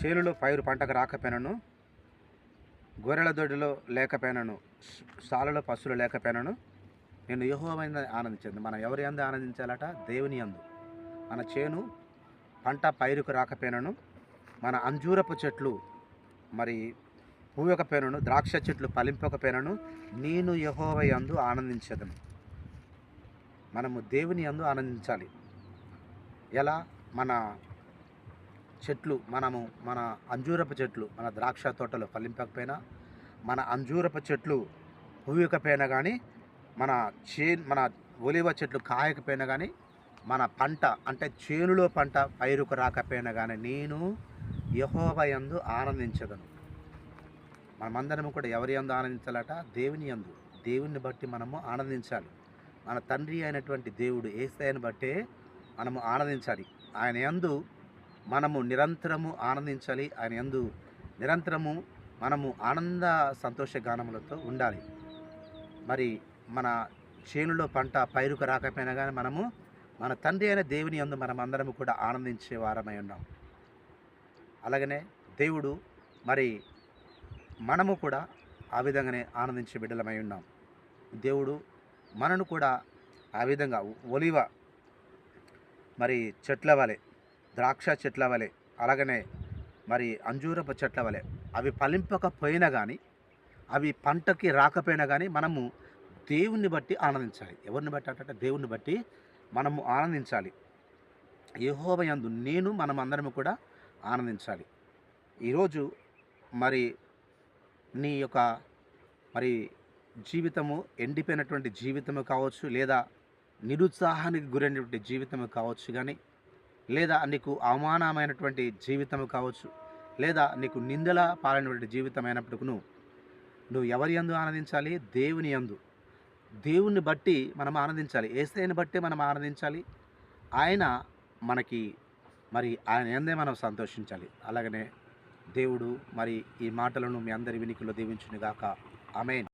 చేలులో పైరు పంటకు రాకపోయినను గొర్రెల దొడ్డిలో లేకపోయినను సాలలో పశువులు లేకపోయినను నేను యహోవైన ఆనందించింది. మనం ఎవరి అందు ఆనందించాలట? దేవుని అందు మన చేను పంట పైరుకు రాకపోయినను మన అంజూరపు చెట్లు మరి పూయకపోయినను ద్రాక్ష చెట్లు ఫలింపకపోయినను నేను యహోవ అందు ఆనందించదను మనము దేవుని అందు ఆనందించాలి. ఎలా? మన చెట్లు మనము మన అంజూరపు చెట్లు మన ద్రాక్ష తోటలో ఫలింపకపోయినా మన అంజూరపు చెట్లు పువ్వుకపోయినా కానీ మన చే మన ఒలివ చెట్లు కాయకపోయినా కానీ మన పంట అంటే చేనులో పంట పైరుకు రాకపోయినా కానీ నేను యహోవ యందు ఆనందించదను మనమందరం కూడా ఎవరి యందు ఆనందించాలట? దేవుని యందు. దేవుని బట్టి మనము ఆనందించాలి. మన తండ్రి అయినటువంటి దేవుడు ఏసైని బట్టే మనము ఆనందించాలి. ఆయన యందు మనము నిరంతరము ఆనందించాలి. ఆయన యందు నిరంతరము మనము ఆనంద సంతోష గానములతో ఉండాలి. మరి మన చేనులో పంట పైరుకు రాకపోయినా కానీ మనము మన తండ్రి అయిన దేవుని యందు మనం అందరము కూడా ఆనందించే వారమై ఉన్నాం. అలాగనే దేవుడు మరి మనము కూడా ఆ విధంగానే ఆనందించే బిడ్డలమై ఉన్నాం. దేవుడు మనను కూడా ఆ విధంగా ఒలివ మరి చెట్ల వలె ద్రాక్ష చెట్ల వలె అలాగనే మరి అంజూరపు చెట్ల వలె అవి ఫలింపకపోయినా కానీ అవి పంటకి రాకపోయినా కానీ మనము దేవుణ్ణి బట్టి ఆనందించాలి. ఎవరిని బట్టి అంటే దేవుణ్ణి బట్టి మనము ఆనందించాలి. యెహోవా నేను మనం అందరము కూడా ఆనందించాలి. ఈరోజు మరి నీ యొక్క మరి జీవితము ఎండిపోయినటువంటి జీవితము కావచ్చు లేదా నిరుత్సాహానికి గురైనటువంటి జీవితము కావచ్చు కానీ లేదా నీకు అవమానమైనటువంటి జీవితం కావచ్చు లేదా నీకు నిందల పాలైనటువంటి జీవితం అయినప్పటికీ నువ్వు ఎవరి యందు ఆనందించాలి? దేవుని యందు. దేవుణ్ణి బట్టి మనం ఆనందించాలి. ఏసైని బట్టి మనం ఆనందించాలి? ఆయన మనకి మరి ఆయన ఎందే మనం సంతోషించాలి. అలాగనే దేవుడు మరి ఈ మాటలను మీ అందరి వినికిలో దీవించునిగాక. ఆమెన్.